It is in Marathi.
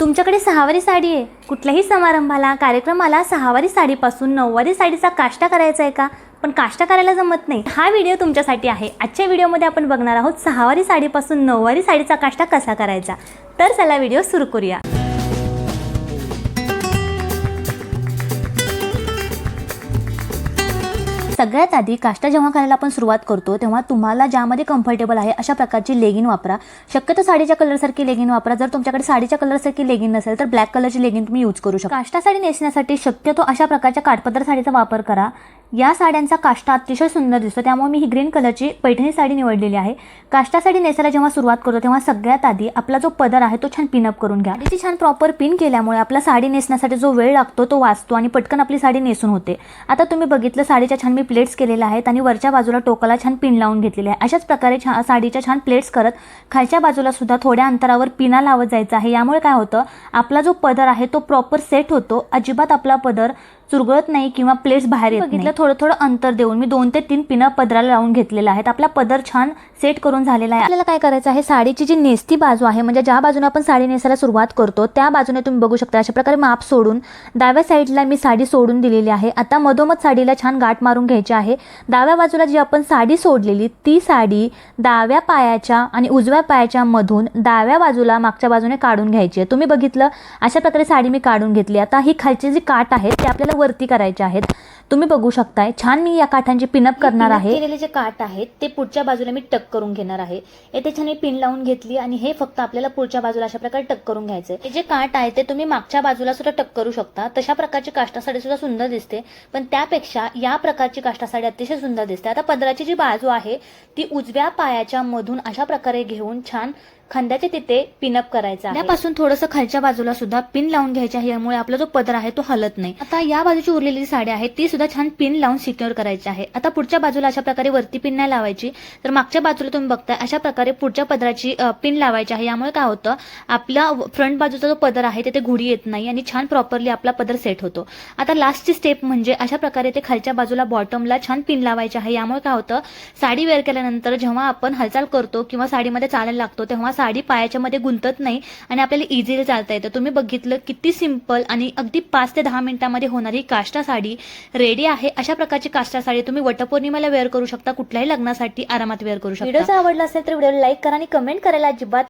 तुमच्याकडे सहावारी साडी आहे. कुठल्याही समारंभाला कार्यक्रमाला सहावारी साडीपासून नऊवारी साडीचा काष्टा करायचा आहे का? पण काष्टा करायला जमत नाही. हा व्हिडिओ तुमच्यासाठी आहे. आजच्या व्हिडिओमध्ये आपण बघणार आहोत सहावारी साडीपासून नऊवारी साडीचा काष्टा कसा करायचा. तर चला व्हिडिओ सुरू करूया. सगळ्यात आधी काष्टा जेव्हा करायला आपण सुरुवात करतो तेव्हा तुम्हाला ज्यामध्ये कम्फर्टेबल आहे अशा प्रकारची लेगिन वापरा. शक्यतो साडीच्या कलरसारखी लेगिन वापरा. जर तुमच्याकडे साडीच्या कलरसारखी लेगिन नसेल तर ब्लॅक कलरची लेगिन तुम्ही यूज करू शकता. काष्टा साडी नेसण्यासाठी शक्यतो अशा प्रकारच्या काठपदर साडीचा वापर करा. या साड्यांचा काष्टा अतिशय सुंदर दिसतो. त्यामुळे मी ही ग्रीन कलरची पैठणी साडी निवडलेली आहे. काष्टा साडी नेसायला जेव्हा सुरुवात करतो तेव्हा सगळ्यात आधी आपला जो पदर आहे तो छान पिनअप करून घ्या. साडीची छान प्रॉपर पिन केल्यामुळे आपला साडी नेसण्यासाठी जो वेळ लागतो तो वाचतो आणि पटकन आपली साडी नेसून होते. आता तुम्ही बघितलं साडीच्या छान मी प्लेट्स केलेल्या आहेत आणि वरच्या बाजूला टोकाला छान पिन लावून घेतलेली आहे. अशाच प्रकारे छा साडीच्या छान प्लेट्स करत खालच्या बाजूला सुद्धा थोड्या अंतरावर पिना लावत जायचं आहे. यामुळे काय होतं आपला जो पदर आहे तो प्रॉपर सेट होतो. अजिबात आपला पदर चुरगळत नाही किंवा प्लेट्स बाहेर येत बघितलं थोडं थोडं अंतर देऊन मी दोन ते तीन पिनं पदराला लावून घेतलेल्या आहेत. आपला पदर छान सेट करून झालेला आहे. आपल्याला काय करायचं आहे? साडीची जी नेसती बाजू आहे म्हणजे ज्या बाजूने आपण साडी नेसायला सुरुवात करतो त्या बाजूने तुम्ही बघू शकता. अशा प्रकारे माप सोडून डाव्या साईडला मी साडी सोडून दिलेली आहे. आता मधोमध साडीला छान गाठ मारून घ्यायची आहे. डाव्या बाजूला जी आपण साडी सोडलेली ती साडी डाव्या पायाच्या आणि उजव्या पायाच्या मधून डाव्या बाजूला मागच्या बाजूने काढून घ्यायची आहे. तुम्ही बघितलं अशा प्रकारे साडी मी काढून घेतली. आता ही खालची जी काठ आहेत ते आपल्याला वरती करायचे आहेत. तुम्ही बघू शकताय. छान मी या काठांची पिनअप करणार आहे. केलेले जे काठ आहेत ते पुढच्या बाजूला मी टक करून घेणार आहे. येथे छान मी पिन लावून घेतली आणि हे फक्त आपल्याला पुढच्या बाजूला अशा प्रकारे टक करून घ्यायचं हे जे काठ आहे ते तुम्ही मागच्या बाजूला सुद्धा टक करू शकता. तशा प्रकारची काष्टा साडी सुद्धा सुंदर दिसते. पण त्यापेक्षा या प्रकारची काष्टा साडी अतिशय सुंदर दिसते. आता पदराची जी बाजू आहे ती उजव्या पायाच्या मधून अशा प्रकारे घेऊन छान खांद्याच्या तिथे पिनअप करायचा त्यापासून थोडंसं खालच्या बाजूला सुद्धा पिन लावून घ्यायचे आहे. यामुळे आपला जो पदर आहे तो हलत नाही. आता या बाजूची उरलेली जी साडी आहे ती सुद्धा छान पिन लावून सिक्युअर करायची आहे. आता पुढच्या बाजूला अशा प्रकारे वरती पिन नाही लावायची. तर मागच्या बाजूला तुम्ही बघताय अशा प्रकारे पुढच्या पदराची पिन लावायची आहे. यामुळे काय होतं आपला फ्रंट बाजूचा जो पदर आहे तिथे घुडी येत नाही आणि छान प्रॉपरली आपला पदर सेट होतो. आता लास्टची स्टेप म्हणजे अशा प्रकारे ते खालच्या बाजूला बॉटमला छान पिन लावायचे आहे. यामुळे काय होतं साडी वेअर केल्यानंतर जेव्हा आपण हालचाल करतो किंवा साडीमध्ये चालायला लागतो तेव्हा साडी पायाच्या मध्ये गुंतत नाही आणि आपल्याला इझिली चालता येतं. तुम्ही बघितलं किती सिंपल आणि अगदी पाच ते दहा मिनिटांमध्ये होणारी काष्टा साडी रेडी आहे अशा प्रकारची काष्टा साडी तुम्ही वटपौर्णिमेला वेअर करू शकता कुठल्याही लग्नासाठी आरामात वेअर करू शकता. व्हिडिओ आवडला असेल तर व्हिडिओला लाईक करा आणि कमेंट करायला अजिबात